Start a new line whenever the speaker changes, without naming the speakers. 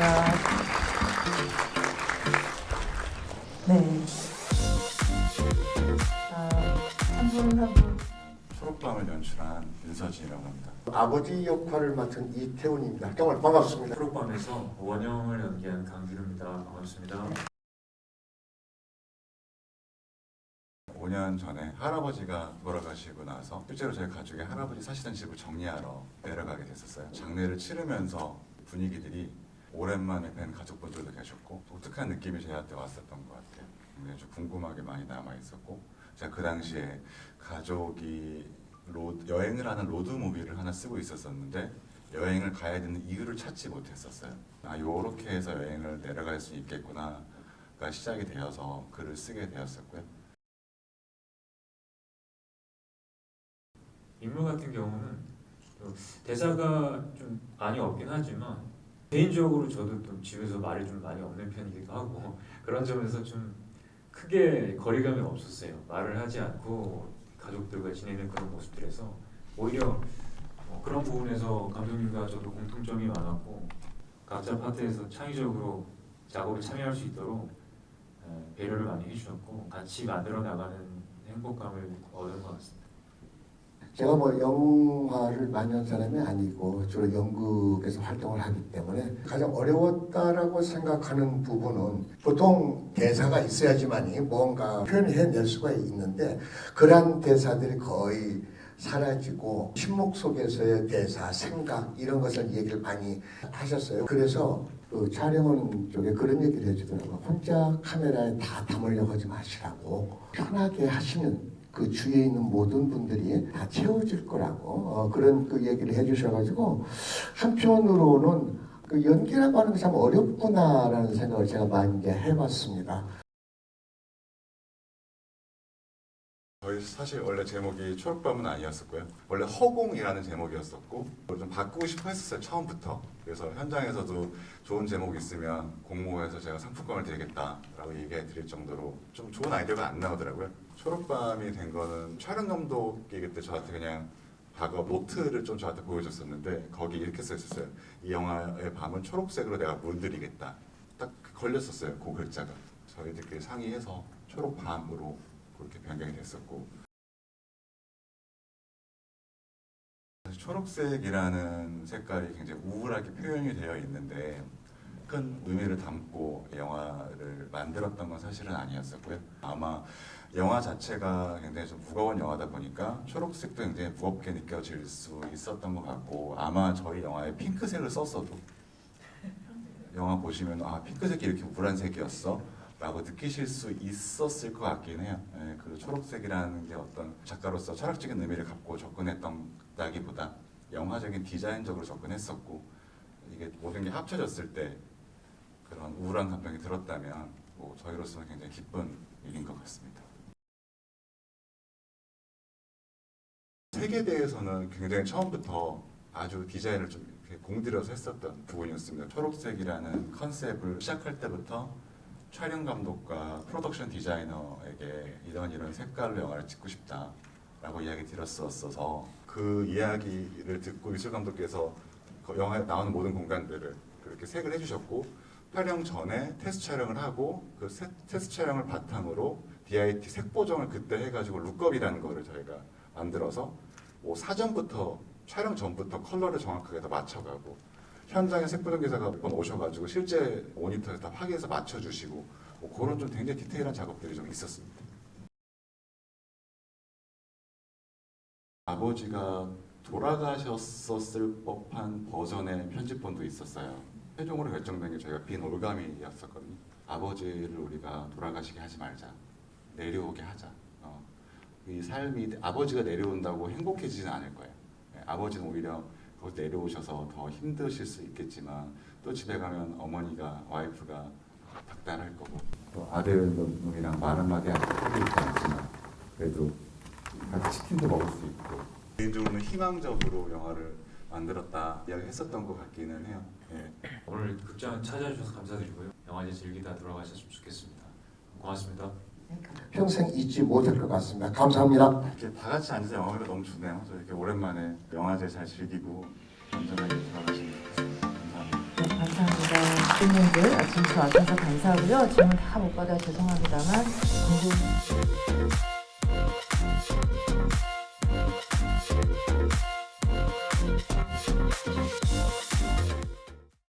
네. 아, 한분 한 분
초록밤을 연출한 윤서진이라고 합니다.
아버지 역할을 맡은 이태훈입니다. 정말 반갑습니다.
프로밤에서 원영을 연기한 강기루입니다. 반갑습니다.
5년 전에 할아버지가 돌아가시고 나서 실제로 저희 가족이 할아버지 사시던 집을 정리하러 내려가게 됐었어요. 장례를 치르면서 분위기들이 오랜만에 뵌 가족분들도 계셨고 독특한 느낌이 저희한테 왔었던 것 같아요. 굉장히 좀 궁금하게 많이 남아 있었고 제가 그 당시에 가족이 로, 여행을 하는 로드 무비를 하나 쓰고 있었었는데 여행을 가야 되는 이유를 찾지 못했었어요. 아 요렇게 해서 여행을 내려갈 수 있겠구나가 시작이 되어서 글을 쓰게 되었었고요.
인물 같은 경우는 또 대사가 좀 많이 없긴 하지만 개인적으로 저도 좀 집에서 말이 좀 많이 없는 편이기도 하고 그런 점에서 좀 크게 거리감이 없었어요. 말을 하지 않고 가족들과 지내는 그런 모습들에서 오히려 어, 그런 부분에서 감독님과 저도 공통점이 많았고 각자 파트에서 창의적으로 작업에 참여할 수 있도록 에, 배려를 많이 해주셨고 같이 만들어 나가는 행복감을 얻은 것 같습니다.
제가 뭐 영화를 많이 한 사람이 아니고 주로 연극에서 활동을 하기 때문에 가장 어려웠다라고 생각하는 부분은 보통 대사가 있어야지만이 뭔가 표현해낼 수가 있는데 그러한 대사들이 거의 사라지고 침묵 속에서의 대사, 생각 이런 것을 얘기를 많이 하셨어요. 그래서 그 촬영하는 쪽에 그런 얘기를 해주더라고요. 혼자 카메라에 다 담으려고 하지 마시라고 편하게 하시면 그 주위에 있는 모든 분들이 다 채워질 거라고 어, 그런 그 얘기를 해주셔가지고 한편으로는 그 연기라고 하는 게 참 어렵구나라는 생각을 제가 많이 해봤습니다.
저희 사실 원래 제목이 초록밤은 아니었었고요. 원래 허공이라는 제목이었었고 좀 바꾸고 싶어 했었어요 처음부터. 그래서 현장에서도 좋은 제목 있으면 공모해서 제가 상품권을 드리겠다라고 얘기해 드릴 정도로 좀 좋은 아이디어가 안 나오더라고요. 초록밤이 된 거는 촬영 감독이 그때 저한테 그냥 과거 노트를 좀 저한테 보여줬었는데 거기 이렇게 써 있었어요. 이 영화의 밤은 초록색으로 내가 물들이겠다. 딱 걸렸었어요. 그 글자가. 저희들끼리 상의해서 초록 밤으로 그렇게 변경이 됐었고 사실 초록색이라는 색깔이 굉장히 우울하게 표현이 되어 있는데 큰 의미를 담고 영화를 만들었던 건 사실은 아니었었고요. 아마 영화 자체가 굉장히 좀 무거운 영화다 보니까 초록색도 굉장히 무겁게 느껴질 수 있었던 것 같고 아마 저희 영화에 핑크색을 썼어도 영화 보시면 아 핑크색이 이렇게 우울한 색이었어 라고 느끼실 수 있었을 것 같긴 해요. 예, 그 초록색이라는 게 어떤 작가로서 철학적인 의미를 갖고 접근했던다기보다 영화적인 디자인적으로 접근했었고 이게 모든 게 합쳐졌을 때 그런 우울한 감정이 들었다면 뭐 저희로서는 굉장히 기쁜 일인 것 같습니다. 색에 대해서는 굉장히 처음부터 아주 디자인을 좀 이렇게 공들여서 했었던 부분이었습니다. 초록색이라는 컨셉을 시작할 때부터 촬영 감독과 프로덕션 디자이너에게 이런 이런 색깔로 영화를 찍고 싶다라고 이야기 드렸었어서 그 이야기를 듣고 미술 감독께서 그 영화에 나오는 모든 공간들을 그렇게 색을 해주셨고 촬영 전에 테스트 촬영을 하고 그 세- 테스트 촬영을 바탕으로 DIT 색 보정을 그때 해가지고 룩업이라는 거를 저희가 만들어서 뭐 사전부터 촬영 전부터 컬러를 정확하게 다 맞춰가고 현장에 색보정 기사가 몇 번 오셔가지고 실제 모니터에 다 확인해서 맞춰주시고 뭐 그런 좀 굉장히 디테일한 작업들이 좀 있었습니다. 아버지가 돌아가셨었을 법한 버전의 편집본도 있었어요. 최종으로 결정된 게 저희가 빈 올가미였었거든요. 아버지를 우리가 돌아가시게 하지 말자. 내려오게 하자. 어. 이 삶이 아버지가 내려온다고 행복해지지는 않을 거예요. 네, 아버지는 오히려 거기 내려오셔서 더 힘드실 수 있겠지만 또 집에 가면 어머니가 와이프가 닥달할 거고 또 아들 놈이랑 말 한마디 하고 있지 않지만 그래도 같이 치킨도 먹을 수 있고 개인적으로는 희망적으로 영화를 만들었다 이야기했었던 것 같기는 해요. 예.
오늘 극장 찾아주셔서 감사드리고요. 영화제 즐기다 돌아가셨으면 좋겠습니다. 고맙습니다.
평생 잊지 못할 것 같습니다. 감사합니다.
이렇게 다 같이 앉아서 영화가 너무 좋네요. 저 이렇게 오랜만에 영화제 잘 즐기고 안전하게 돌아가시는
네, 감사합니다. 시민들 아침 저 와주셔서 감사하고요. 질문 다 못 받아 죄송합니다만 궁금해요.